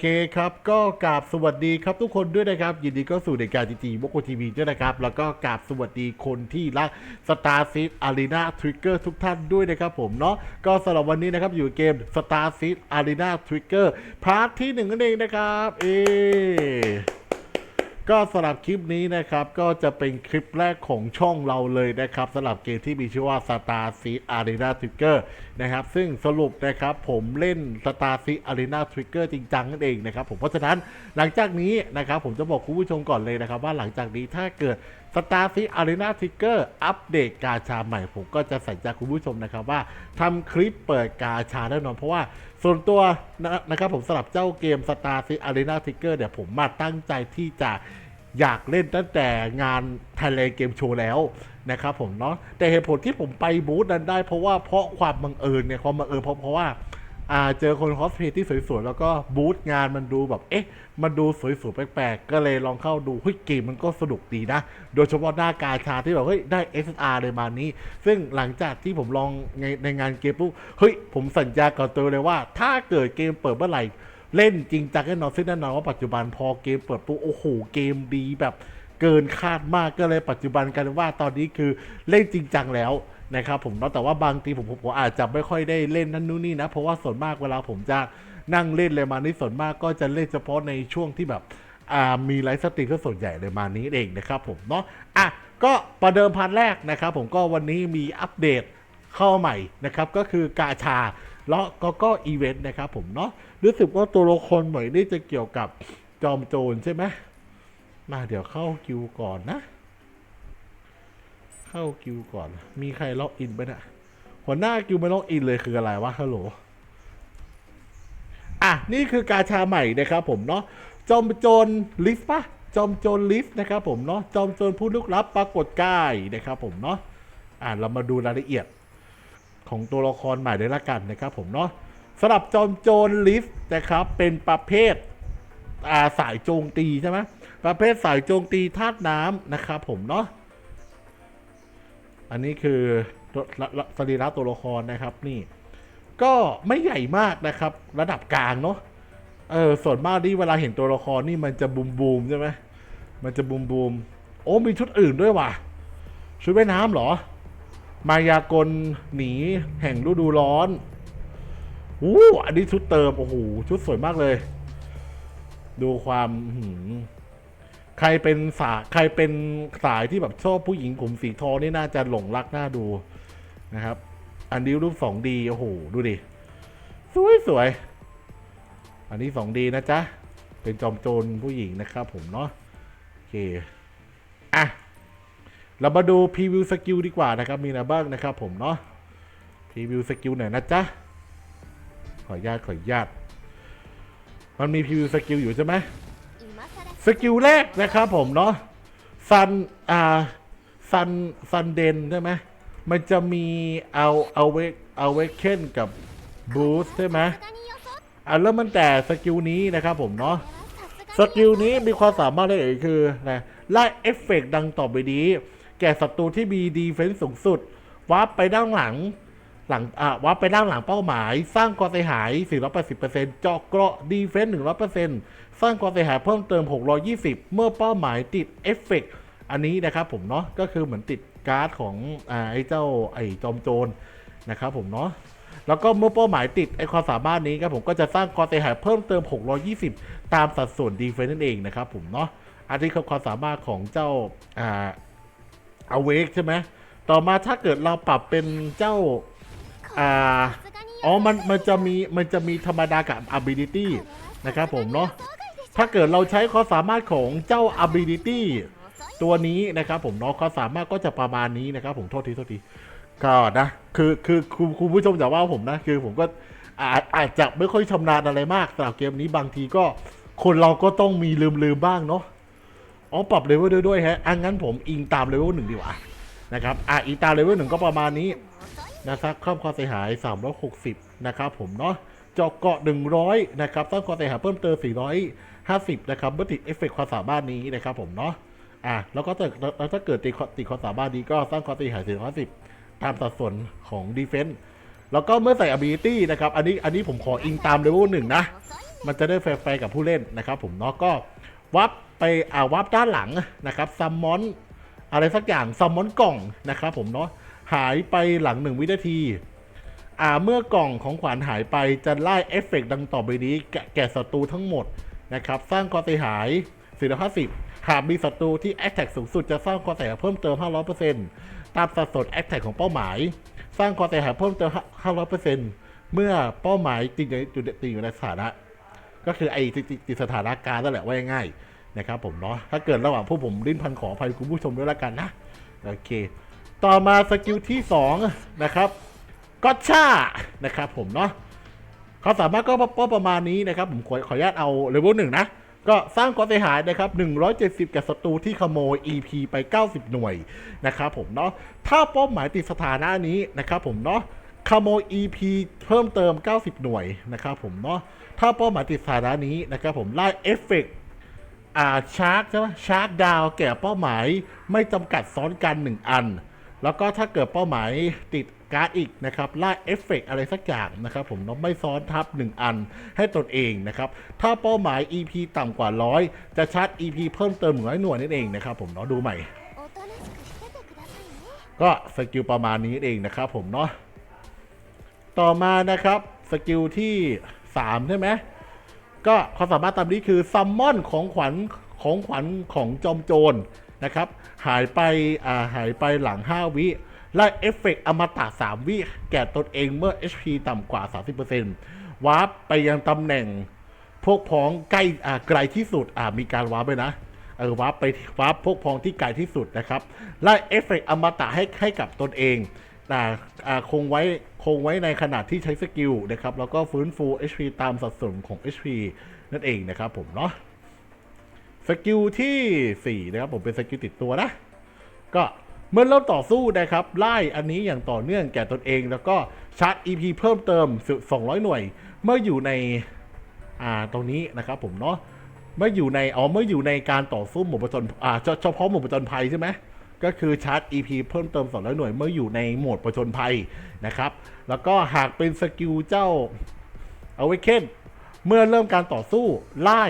เคครับก็กราบสวัสดีครับทุกคนด้วยนะครับ ยินดีก็สู่ในการจีจีโมโกทีวีด้วยนะครับ แล้วก็กราบสวัสดีคนที่รักสตาร์ซีดอารีนาทริกเกอร์ทุกท่านด้วยนะครับผมเนาะก็สำหรับวันนี้นะครับอยู่เกมสตาร์ซีดอารีนาทริกเกอร์พาร์ทที่หนึ่งนั่นเองนะครับเอ ก็สำหรับคลิปนี้นะครับก็จะเป็นคลิปแรกของช่องเราเลยนะครับสำหรับเกมที่มีชื่อว่า Star s e Arena Trigger นะครับซึ่งสรุปนะครับผมเล่น Star s e Arena Trigger จริงจังนั่นเองนะครับผมเพราะฉะนั้นหลังจากนี้นะครับผมจะบอกคุณผู้ชมก่อนเลยนะครับว่าหลังจากนี้ถ้าเกิด Star Seed Arena Trigger อัปเดตกาชาใหม่ ผมก็จะใส่ใจคุณผู้ชมนะครับว่าทำคลิปเปิดกาชาแน่นอน เพราะว่าส่วนตัวนะนะครับผมสำหรับเจ้าเกม Star Seed Arena Trigger เนี่ยผมมาตั้งใจที่จะอยากเล่นตั้งแต่งาน Thailand Game Show แล้วนะครับผมเนาะแต่เหตุผลที่ผมไปบูธนั้นได้เพราะว่าเพราะความบังเอิญเนี่ยความบังเอิญเพราะเพราะว่า อ่าเจอคนคอสเพลย์ที่สวยๆ แล้วก็บูธงานมันดูแบบ เอ๊ะ มันดูสวยๆ แปลกๆ ก็เลยลองเข้าดูเฮ้ยเกมมันก็สนุกดีนะ โดยเฉพาะหน้ากาชาที่แบบ เฮ้ย ได้ SSR เลยมานี้ ซึ่งหลังจากที่ผมลองในในงานเกมปุ๊บ เฮ้ย ผมสัญญากับตัวเลยว่า ถ้าเกิดเกมเปิดเมื่อไหร่ เล่นจริงจังแน่นอนซึ่งแน่นอนว่าปัจจุบันพอเกมเปิดปุ๊บ โอ้โห เกมดีแบบเกินคาดมาก ก็เลยปัจจุบันกันว่าตอนนี้คือเล่นจริงจังแล้ว นะครับผมเนาะแต่ว่าบางทีผมผมอาจจะไม่ค่อยได้เล่นนั่นนู่นนี่นะ เพราะว่าส่วนมากเวลาผมจะนั่งเล่นเลยมานี่ส่วนมากก็จะเล่นเฉพาะในช่วงที่แบบมีไลฟ์สตรีมก็ส่วนใหญ่เลยมานี้เองนะครับผมเนาะอะก็ประเดิมพันแรกนะครับผมก็วันนี้มีอัปเดตเข้าใหม่นะครับ ก็คือกาชาแล้วก็ก็อีเวนต์นะครับผมเนาะรู้สึกว่าตัวละครใหม่นี่จะเกี่ยวกับจอมโจรใช่ไหมมาเดี๋ยวเข้าคิวก่อนนะ เข้าคิวก่อน มีใครล็อกอินไหมนะหัวหน้าคิวไม่ล็อกอินเลยคืออะไรวะฮัลโหลอะ นี่คือกาชาใหม่นะครับผมเนาะจอมโจรลิฟต์ปะจอมโจรลิฟต์นะครับผมเนาะจอมโจรผู้ลึกลับปรากฏกายนะครับผมเนาะอะเรามาดูรายละเอียดของตัวละครใหม่เลยละกันนะครับผมเนาะสำหรับจอมโจรลิฟต์นะครับเป็นประเภทอ่าสายโจงตีใช่ไหมประเภทสายโจงตีธาตุน้ำนะครับผมเนาะ อันนี้คือตัวละละสรีระตัวละครนะครับนี่ ก็ไม่ใหญ่มากนะครับ ระดับกลางเนาะเออส่วนมากที่เวลาเห็นตัวละครนี่มันจะบูมบูมใช่ไหมมันจะบูมบูมโอ้มีชุดอื่นด้วยว่ะชุดว่ายน้ำเหรอ มายากลหนีแห่งฤดูร้อนอู้อันนี้ชุดเติม โอ้โหชุดสวยมากเลย ดูความหือ ใครเป็นสายใครเป็นสายที่แบบชอบผู้หญิงผมสีทองนี่น่าจะหลงรักน่าดูนะครับ อันนี้รูปสองดีโอ้โหดูดิ สวยสวย อันนี้สองดีนะจ๊ะ เป็นจอมโจรผู้หญิงนะครับผมเนาะโอเค อะ เรามาดูพรีวิวสกิลดีกว่านะครับ มีอะไรบ้างนะครับผมเนาะพรีวิวสกิลหน่อยนะจ๊ะ ขออนุญาตขออนุญาตมันมีพรีวิวสกิลอยู่ใช่ไหม สกิลแรกนะครับผมเนาะซันอ่าซันซันเดนใช่ไหมมันจะมีเอาเอาเวกเอาเวกเคนกับบูสใช่ไหมอ่าเริ่มตั้งแต่สกิลนี้นะครับผมเนาะสกิลนี้มีความสามารถได้เลยคือนะไล่เอฟเฟกต์ดังต่อไปนี้ แก่ศัตรูที่มีดีเฟนซ์สูงสุดวาร์ปไปด้านหลัง หลังอะวาร์ปไปด้านหลังเป้าหมาย สร้างความเสียหาย 480%เจาะเกราะดีเฟนซ์100%สร้างความเสียหายเพิ่มเติม 620 เมื่อเป้าหมายติดเอฟเฟกต์อันนี้นะครับผมเนาะก็คือเหมือนติดการ์ดของอไอ้เจ้าไอ้จอมโจรนะครับผมเนาะแล้วก็เมื่อเป้าหมายติดไอความสามารถนี้ครับผมก็จะสร้างความเสียหายเพิ่มเติม 620 ตามสัดส่วนดีเฟนนั่นเองนะครับผมเนาะอันนี้คือความสามารถของเจ้าอ่าอเวกใช่ไหมต่อมาถ้าเกิดเราปรับเป็นเจ้า อ่าอ๋อมันมันจะมีมันจะมีธรรมดากับ ability นะครับผมเนาะถ้าเกิดเราใช้ความสามารถของเจ้า ability ตัวนี้นะครับผมเนาะความสามารถก็จะประมาณนี้นะครับผมโทษทีโทษทีก็นะคือคือคุณคุณผู้ชมอย่าว่าผมนะ คือผมก็อาจอาจจะไม่ค่อยชำนาญอะไรมากสำหรับเกมนี้บางทีก็คนเราก็ต้องมีลืมลืมบ้างเนาะอ๋อปรับเลเวลด้วยด้วยฮะอังั้นผมอิงตามเลเวลหนึ่งดีกว่านะครับอะอิงตามเลเวลหนึ่งก็ประมาณนี้ นะครับข้ามความเสียหาย 360 นะครับผมเนาะเจาะเกาะ 100 นะครับสร้างความเสียหายเพิ่มเติม 450 นะครับเมื่อติดเอฟเฟกต์ความสามารถนี้นะครับผมเนาะอะแล้วก็ถ้าแล้วถ้าเกิดติดติดความสามารถนี้ก็สร้างความเสียหาย 450 ตามสัดส่วนของ defense แล้วก็เมื่อใส่ ability นะครับ อันนี้ อันนี้ผมขออิงตาม level หนึ่งนะ มันจะได้แฟร์กับผู้เล่นนะครับ ผมเนาะ ก็วับไป อ่าวับด้านหลังนะครับซัมมอน อะไรสักอย่างซัมมอนกล่องนะครับผมเนาะ หายไปหลังหนึ่งวินาที อ่าเมื่อกล่องของขวัญหายไปจะไล่เอฟเฟกต์ดังต่อไปนี้ แก่ศัตรูทั้งหมดนะครับ สร้างความเสียหาย450หากมีศัตรูที่แอคแท็กสูงสุดจะสร้างความเสียหายเพิ่มเติม 500%ตามสัดส่วนแอคแท็กของเป้าหมาย สร้างความเสียหายเพิ่มเติม 500%เมื่อเป้าหมายติดอยู่ในจุดติดอยู่ในสถานะ ก็คือไอ้ติดสถานะการณ์นั่นแหละว่าง่ายนะครับผมเนาะถ้าเกิดระหว่างพวกผมลิ้นพันขออภัยคุณผู้ชมด้วยละกันนะ โอเค ต่อมาสกิลที่ 2 นะครับก็ช่านะครับผมเนาะเขาสามารถก็ประมาณนี้นะครับ ผมขอขออนุญาตเอาเลเวลหนึ่งนะ ก็สร้างความเสียหายนะครับ 170 กับศัตรูที่ขโมย EP ไป 90 หน่วยนะครับผมเนาะถ้าเป้าหมายติดสถานะนี้นะครับผมเนาะขโมย EP เพิ่มเติม 90 หน่วยนะครับผมเนาะถ้าเป้าหมายติดสถานะนี้นะครับผมไล่เอฟเฟกต์อ่าชาร์กใช่ไหมชาร์กดาวแก่เป้าหมายไม่จำกัดซ้อนกัน 1 อัน แล้วก็ถ้าเกิดเป้าหมายติดการ์ดอีกนะครับไล่เอฟเฟกอะไรสักอย่างนะครับ ผมน้องไม่ซ้อนทับ 1 อันให้ตนเองนะครับ ถ้าเป้าหมาย EP ต่ำกว่า 100 จะชาร์จ EP เพิ่มเติมหน่วยหน่วยนั่นเองนะครับ ผมเนาะดูใหม่ ก็สกิลประมาณนี้เองนะครับ ผมเนาะต่อมานะครับสกิลที่ 3 ใช่ไหมก็ความสามารถตามนี้คือซัมมอนของขวัญของขวัญของจอมโจร นะครับ หายไปอ่าหายไปหลัง 5 วิไล่เอฟเฟกต์อมตะ 3 วิแก่ตนเองเมื่อ HP ต่ำกว่า 30%วาร์ปไปยังตำแหน่ง พวกพ้องใกล้อ่าไกลที่สุดอ่ามีการวาร์ปไปนะเออวาร์ปไปวาร์ปพวกพ้องที่ไกลที่สุดนะครับไล่เอฟเฟกต์อมตะให้ให้กับตนเองนะอ่าคงไว้คงไว้ในขณะที่ใช้สกิลนะครับ แล้วก็ฟื้นฟู HP ตามสัดส่วนของ HP นั่นเองนะครับผมเนาะ สกิลที่ 4 นะครับผมเป็นสกิลติดตัวนะ ก็เมื่อเริ่มต่อสู้นะครับ ไล่อันนี้อย่างต่อเนื่องแก่ตนเอง แล้วก็ชาร์จ EP เพิ่มเติม 200 หน่วย เมื่ออยู่ในอ่าตรงนี้นะครับผมเนาะเมื่ออยู่ในอ๋อเมื่ออยู่ในการต่อสู้หมู่ประจนอ่าเฉพาะหมู่ประจนภัยใช่ไหมก็คือชาร์จ EP เพิ่มเติม 200 หน่วยเมื่ออยู่ในโหมดประจนภัยนะครับ แล้วก็หากเป็นสกิลเจ้าเอาไว้เคนเมื่อเริ่มการต่อสู้ไล่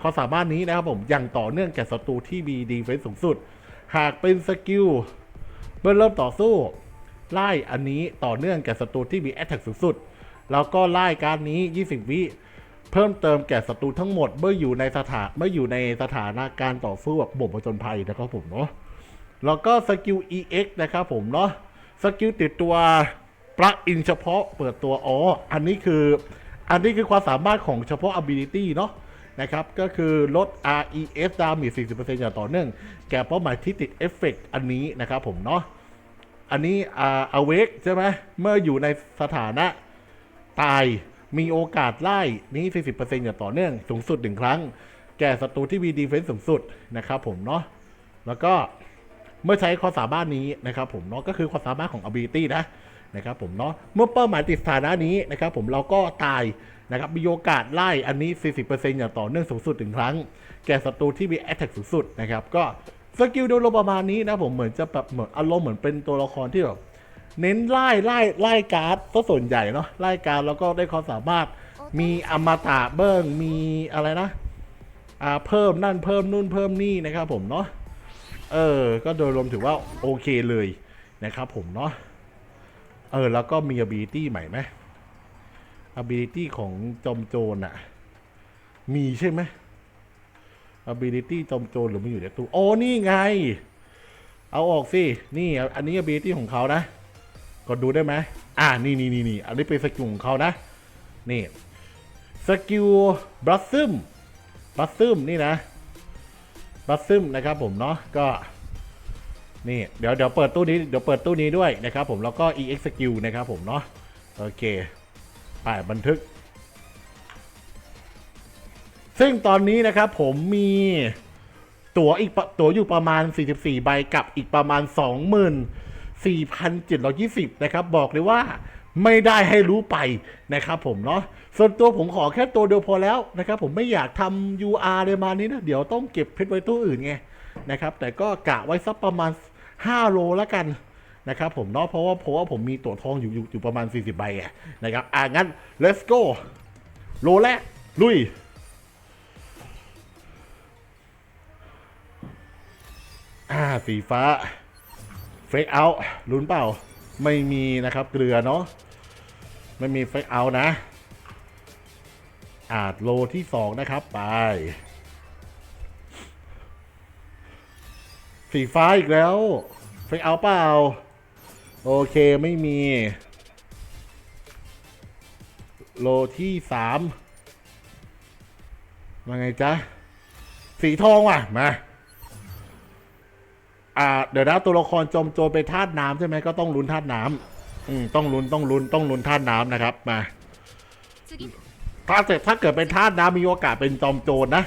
ความสามารถนี้นะครับผมอย่างต่อเนื่องแก่ศัตรูที่มีดีเฟนซ์สูงสุด หากเป็นสกิลเมื่อเริ่มต่อสู้ไล่อันนี้ต่อเนื่องแก่ศัตรูที่มีแอตแทกสูงสุด แล้วก็ไล่การนี้ 20 วิเพิ่มเติมแก่ศัตรูทั้งหมดเมื่ออยู่ในสถานเมื่ออยู่ในสถานะการต่อสู้แบบบ่มผจญภัยนะครับผมเนาะแล้วก็สกิล EX นะครับผมเนาะสกิลติดตัวปลั๊กอินเฉพาะเปิดตัวอ๋ออันนี้คือ อันนี้คือความสามารถของเฉพาะ ability เนาะ นะครับ ก็คือลด RES ดามี40%อย่างต่อเนื่อง แก่เป้าหมายที่ติดเอฟเฟกต์อันนี้นะครับผมเนาะ อันนี้อ่า awake ใช่ไหมเมื่ออยู่ในสถานะตายมีโอกาสไล่นี้ 40%อย่างต่อเนื่อง สูงสุดหนึ่งครั้ง แก่ศัตรูที่มีดีเฟนซ์สูงสุดนะครับผมเนาะ แล้วก็เมื่อใช้ความสามารถนี้นะครับผมเนาะก็คือความสามารถของ ability นะ นะครับผมเนาะเมื่อเป้าหมายติดสถานะนี้นะครับผมเราก็ตายนะครับมีโอกาสไล่อันนี้ 40%อย่างต่อเนื่องสูงสุดหนึ่งครั้ง แก่ศัตรูที่มี attack สูงสุดนะครับก็สกิลโดยรวมประมาณนี้นะผมเหมือนจะแบบเหมือนอารมณ์เหมือนเป็นตัวละครที่แบบเน้นไล่ไล่ไล่การ์ดซะส่วนใหญ่เนาะไล่การ์ดแล้วก็ได้ความสามารถมีอมตะเบิ้งมีอะไรนะอ่าเพิ่มนั่นเพิ่มนู่นเพิ่มนี่นะครับผมเนาะเออก็โดยรวมถือว่าโอเคเลยนะครับผมเนาะ เออ แล้วก็มี ability ใหม่ไหม ability ของจอมโจรอะมีใช่ไหม ability จอมโจรหรือมันอยู่ในตู้โอ้นี่ไง เอาออกสิ นี่ อันนี้ ability ของเขานะ กดดูได้ไหมอ่านี่นี่นี่นี่อันนี้เป็นสกิลของเขานะ นี่สกิลบลัซซึมบลัซซึมนี่นะบลัซซึมนะครับผมเนาะก็ นี่เดี๋ยวเดี๋ยวเปิดตู้นี้เดี๋ยวเปิดตู้นี้ด้วยนะครับผมแล้วก็ EX skill นะครับผมเนาะโอเคไปบันทึก ซึ่งตอนนี้นะครับผมมีตั๋วอีกตั๋วอยู่ประมาณ 44 ใบกับอีกประมาณ 24,720 นะครับ บอกเลยว่าไม่ได้ให้รู้ไปนะครับผมเนาะส่วนตัวผมขอแค่ตัวเดียวพอแล้วนะครับผมไม่อยากทำ UR เลยมานี้นะ เดี๋ยวต้องเก็บเพชรไว้ตู้อื่นไงนะครับ แต่ก็กะไว้สักประมาณ 5 โลแล้วกันนะครับผมเนาะเพราะว่าเพราะว่าผมมีตั๋วทองอยู่อยู่อยู่ประมาณ 40 ใบอะนะครับอะงั้น let's go โลแรกลุยอ่าสีฟ้าเฟกเอาลุ้นเปล่า ไม่มีนะครับเกลือเนาะไม่มีเฟกเอานะอาจโลที่สองนะครับ ไป สีฟ้าอีกแล้วเฟกเอาเปล่า โอเคไม่มี โลที่สามมาไงจ๊ะ สีทองว่ะ มา อ่า เดี๋ยวนะตัวละครจอมโจรเป็นธาตุน้ำใช่ไหมก็ต้องลุ้นธาตุน้ำอืมต้องลุ้นต้องลุ้นต้องลุ้นธาตุน้ำนะครับ มา次ถ้าเกิดถ้าเกิดเป็นธาตุน้ำมีโอกาสเป็นจอมโจรนะ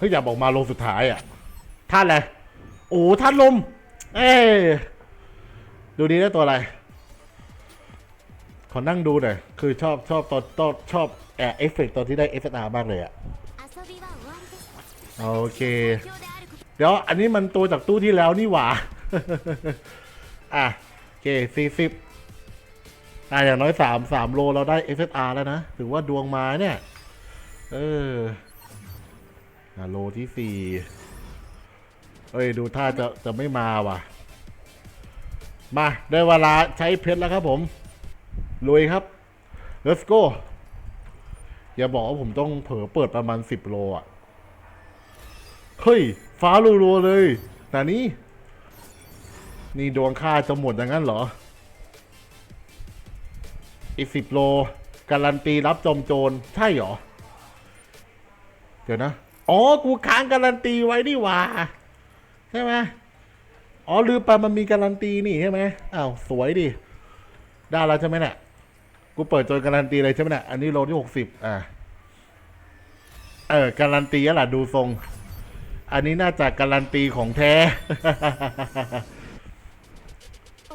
เฮ้ยอยากบอกมาลงสุดท้ายอะท่านอะไรโอ้ท่านลม เอ้ดูดีได้ตัวอะไร ขอนั่งดูหน่อย คือชอบชอบตอนตอนชอบแอบเอฟเฟกตอนที่ได้เอฟเอาร์มากเลยอะ โอเค เดี๋ยวอันนี้มันตัวจากตู้ที่แล้วนี่หว่า อะโอเคสี่สิบอะอย่างน้อยสามสามโลเราได้เอฟเอาร์แล้วนะ ถือว่าดวงมาเนี่ย เออ โลที่สี่เอ้ย ดูท่าจะจะไม่มาว่ะ มาได้เวลาใช้เพชรแล้วครับผมลุยครับ let's go อย่าบอกว่าผมต้องเผลอเปิดประมาณสิบโลอะ เฮ้ย ฟ้ารัวๆเลยแต่นี้ นี่ดวงค่าจะหมดอย่างนั้นเหรอ อีกสิบโล การันตีรับจอมโจร ใช่เหรอ เดี๋ยวนะ อ๋อ กูค้างการันตีไว้นี่หว่า ใช่ไหมอ๋อลืมไปมันมีการันตีนี่ใช่ไหมอ้าวสวยดิ ได้แล้วใช่ไหมเนี่ย กูเปิดจนการันตีเลยใช่ไหมเนี่ย อันนี้โลที่หกสิบอะเออ การันตีแล้วล่ะดูทรง อันนี้น่าจะการันตีของแท้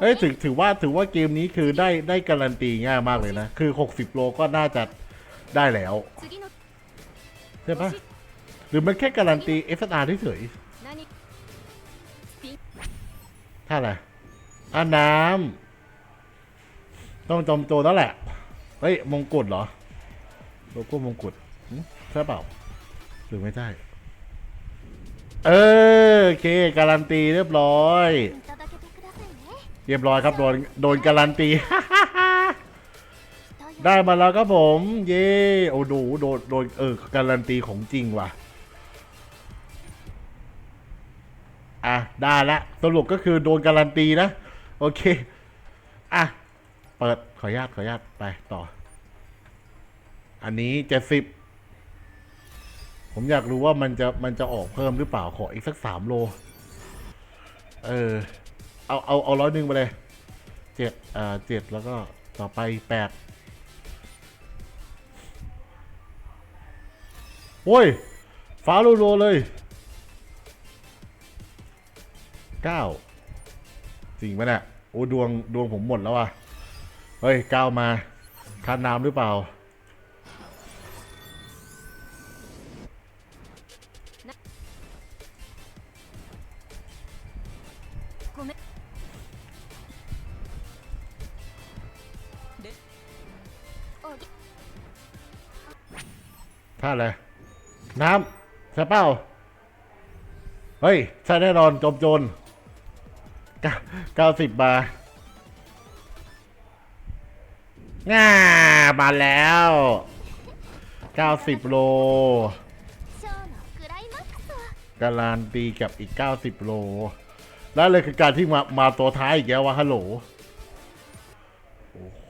เอ้ยถือถือว่าถือว่าเกมนี้คือได้ได้การันตีง่ายมากเลยนะ คือ60โลก็น่าจะได้แล้ว ใช่ปะ หรือมันแค่การันตีเอฟอาร์เฉยท่าอะไรอ่าน้ำต้องจอมโจรแล้วแหละ เฮ้ย มงกุฎเหรอโลโก้มงกุฎใช่เปล่า หรือไม่ใช่ เออโอเค การันตีเรียบร้อย เรียบร้อยครับ โดน โดนการันตี ได้มาแล้วครับผม เย่โอ้โหโดน โดน เออ การันตีของจริงว่ะ อะได้ละสรุปก็คือโดนการันตีนะ โอเค อะ เปิดขออนุญาตขออนุญาตไปต่อ อันนี้เจ็ดสิบผมอยากรู้ว่ามันจะมันจะออกเพิ่มหรือเปล่าขออีกสักสามโล เออ เอาเอาเอาร้อยหนึ่งไปเลยเจ็ดอ่าเจ็ดแล้วก็ต่อไปแปดโอ้ย ฟ้ารัวๆเลย เก้าจริงปะเนี่ยโอ้ดวงดวงผมหมดแล้ววะเฮ้ยเก้ามาคาดน้ำหรือเปล่าท่าอะไรน้ำใช่เป้าเฮ้ย ใช่แน่นอนจมโจร เก้าสิบบาร์ง่ามาแล้วเก้าสิบโลการันตีกับอีกเก้าสิบโล แล้วเลยคือการที่มามาตัวท้ายอีกแล้ววะฮัลโหล โอ้โห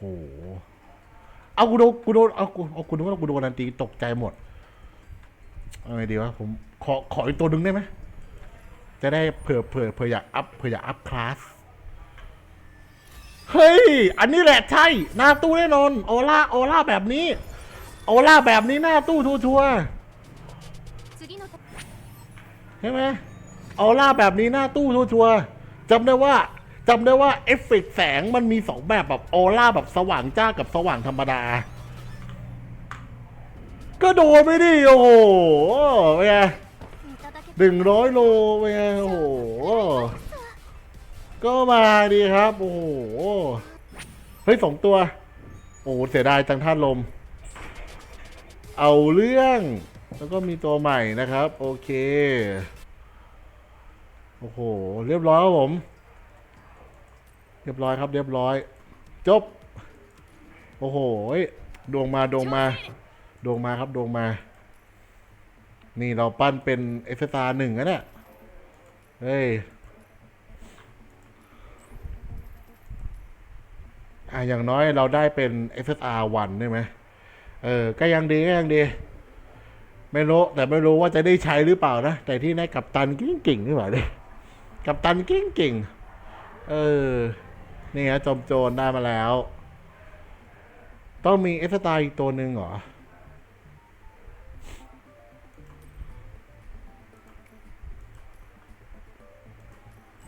เอากูโดนกูโดนเอากูเอากูโดนกูโดนการันตีตกใจหมดอะไรดีวะผมขอขออีกตัวหนึ่งได้ไหมจะได้เผื่อเผื่อเผื่ออยากอัพเผื่ออยากอัพคลาส เฮ้ย อันนี้แหละใช่ หน้าตู้แน่นอนโอล่าโอล่าแบบนี้ โอล่าแบบนี้หน้าตู้ชัวชัวใช่ไหมโอล่าแบบนี้หน้าตู้ชัวชัวจำได้ว่าจำได้ว่าเอฟเฟกแสงมันมีสองแบบแบบโอล่าแบบสว่างจ้ากับสว่างธรรมดา ก็โดนไม่ดิโอ้โหเป็นไงหนึ่งร้อยโลเป็นไงโอ้โห ก็มาดีครับ โอ้โห เฮ้ยสองตัว โอ้โหเสียดายจังท่านลม เอาเรื่อง แล้วก็มีตัวใหม่นะครับ โอเค โอ้โห เรียบร้อยครับผม เรียบร้อยครับ เรียบร้อย จบ โอ้โหดวงมาดวงมาดวงมาครับดวงมา นี่เราปั้นเป็นเอฟเอหนึ่งนะเนี่ย เฮ้ย อะอย่างน้อยเราได้เป็น SSR 1ได้ไหมเออ ก็ยังดีก็ยังดี ไม่รู้ แต่ไม่รู้ว่าจะได้ใช้หรือเปล่านะ แต่ที่แน่กัปตันเก่งๆนี่หว่าดิกัปตันเก่งๆเออ นี่ฮะจอมโจรได้มาแล้ว ต้องมี SSR อีกตัวหนึ่งเหรอ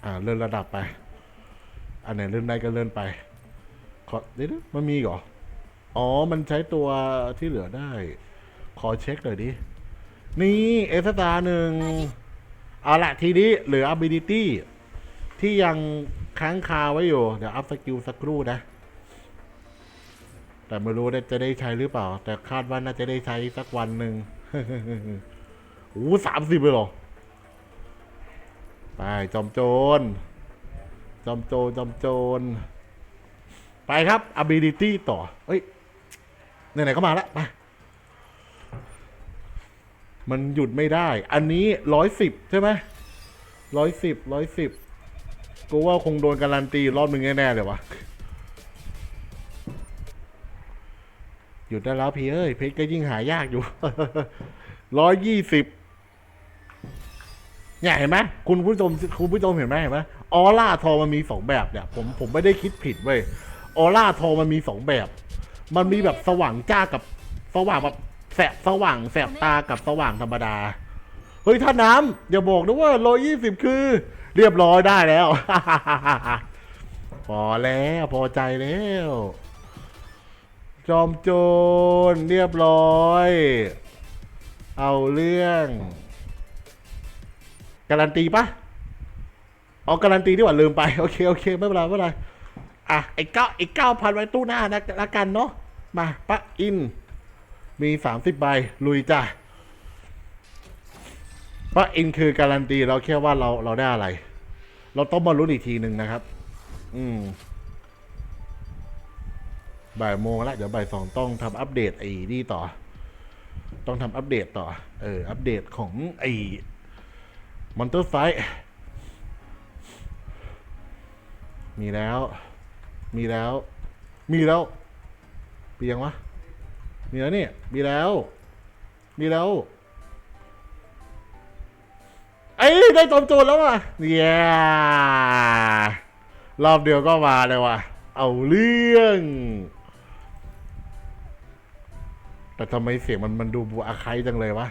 อ่าเลื่อนระดับไป อันไหนเลื่อนได้ก็เลื่อนไป ขอเดี๋ยวนะมันมีอีกเหรอ อ๋อ มันใช้ตัวที่เหลือได้ ขอเช็คหน่อยดิ นี่เอสตาหนึ่งเอาละทีนี้เหลือ ability ที่ยังค้างคาไว้อยู่ เดี๋ยวอัพสกิลสักครู่นะ แต่ไม่รู้ว่าจะได้ใช้หรือเปล่า แต่คาดว่าน่าจะได้ใช้สักวันหนึ่งโอ้สามสิบเลยเหรอ ไปจอมโจรจอมโจรจอมโจร ไปครับ ability ต่อเฮ้ย ไหนๆก็มาแล้วไปมันหยุดไม่ได้ อันนี้ร้อยสิบใช่ไหมร้อยสิบร้อยสิบกูว่าคงโดนการันตีรอบหนึ่งแน่ๆเลยวะหยุดได้แล้วพี่เอ้ย เพชรก็ยิ่งหายากอยู่ร้อยยี่สิบเนี่ยเห็นไหมคุณผู้ชมคุณผู้ชมเห็นไหมเห็นไหมออร่าทอมันมีสองแบบเนี่ย ผมผมไม่ได้คิดผิดเว้ย ออร่าทองมันมีสองแบบ มันมีแบบสว่างจ้ากับสว่างแบบแสบสว่างแสบตากับสว่างธรรมดา เฮ้ยท่าน้ำอย่าบอกนะว่าร้อยยี่สิบคือ เรียบร้อยได้แล้ว พอแล้วพอใจแล้ว จอมโจรเรียบร้อย เอาเรื่องการันตีปะเอาการันตีดีกว่าลืมไป โอเค โอเค ไม่เป็นไรไม่เป็นไร อะไอ้เก้าไอ้เก้าพันไว้ตู้หน้านะละกันเนาะมาปะอิน มีสามสิบใบลุยจ้ะปะอินคือการันตีเราแค่ว่าเราเราได้อะไร เราต้องมาลุ้นอีกทีหนึ่งนะครับ อืมบ่ายโมงล้วเดี๋ยวบ่ายสองต้องทำอัปเดตไอ้นี่ต่อ ต้องทำอัปเดตต่อ เออ อัปเดตของไอ้มอนเตอร์ไซมีแล้ว มีแล้ว มีแล้วมียงวะมีแล้วนี่ มีแล้ว มีแล้วไอ้ยได้จอมโจรแล้วว่ะเย้รอบเดียวก็มาเลยว่ะ เอาเรื่อง แต่ทำไมเสียงมันมันดูบูอาไคจังเลยวะ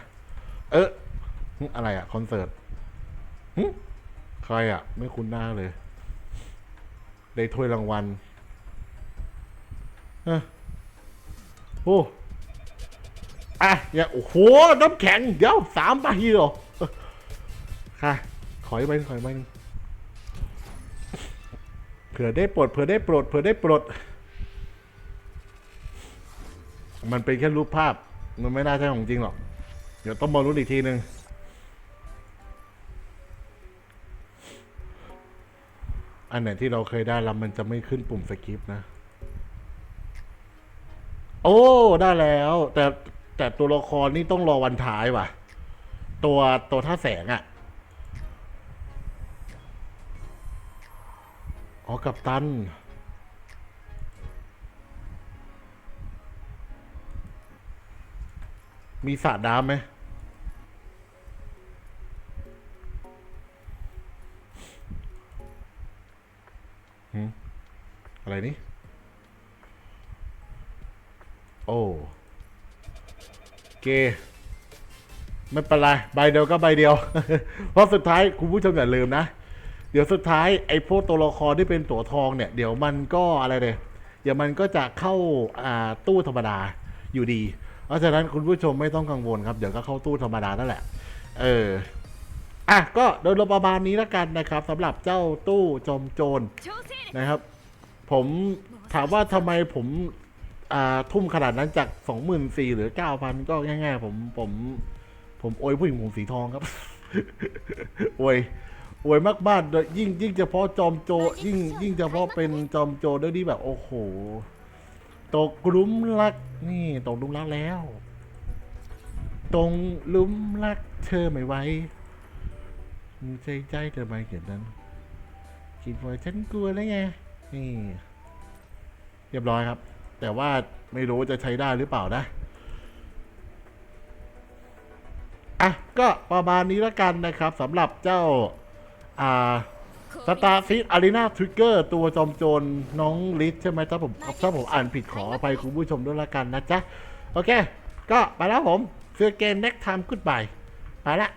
เอ๊ะหึอะไรอะคอนเสิร์ตใครอะไม่คุ้นหน้าเลย ได้ถ้วยรางวัลอ้อโอ้อะอย่าโอ้โห น้ำแข็ง เดี๋ยวสามใบเหรอเอค่ะ ขออีกใบนึงขออีกใบนึงเผื่อได้ปลด เผื่อได้ปลด เผื่อได้ปลด มันเป็นแค่รูปภาพ มันไม่น่าใช่ของจริงหรอก เดี๋ยวต้องมารู้อีกทีหนึ่ง อันไหนที่เราเคยได้แล้วมันจะไม่ขึ้นปุ่มสกิปนะ โอ้ ได้แล้ว แต่แต่ตัวละครนี่ต้องรอวันท้ายว่ะ ตัวตัวท่าแสงอะ่ะ อ๋อ กับตัน มีสระน้ำไหม นี่ โอ้เคไม่เป็นไรใบเดียวก็ใบเดียว เพราะสุดท้ายคุณผู้ชมอย่าลืมนะ เดี๋ยวสุดท้ายไอ้พวกตัวละครที่เป็นตัวทองเนี่ย เดี๋ยวมันก็อะไรเลยเดี๋ยวมันก็จะเข้าอ่าตู้ธรรมดาอยู่ดี เพราะฉะนั้นคุณผู้ชมไม่ต้องกังวลครับ เดี๋ยวก็เข้าตู้ธรรมดานั่นแหละ เอออะก็โดยรวมประมาณนี้แล้วกันนะครับสำหรับเจ้าตู้จอมโจรนะครับ ผมถามว่าทำไมผมอ่าทุ่มขนาดนั้นจากสองหมื่นสี่หรือเก้าพันก็ง่ายๆผมผม ผมโอยผู้หญิงผมสีทองครับโอยโวยมากๆโดยยิ่งยิ่งเฉพาะจอมโจรยิ่ง ยิ่งเฉพาะเป็นจอมโจรด้วยที่แบบโอ้โหตกหลุมรัก นี่ตกหลุมรักแล้ว ตรงหลุมรักเธอไม่ไหวใจใจเธอไม่เขียนนั้นคิดว่าฉันกลัวแล้วไง นี่ เรียบร้อยครับ แต่ว่าไม่รู้จะใช้ได้หรือเปล่านะ อะ ก็ประมาณนี้แล้วกันนะครับสำหรับเจ้า อ่าสตาร์ฟิตอารีนาทริกเกอร์ตัวจอมโจรน้องลิศใช่ไหมถ้าผมถ้าผมอ่านผิดขออภัยคุณผู้ชมด้วยละกันนะจ๊ะ โอเค ก็ไปแล้วผมเสื้อเกน next time goodbye ไปละ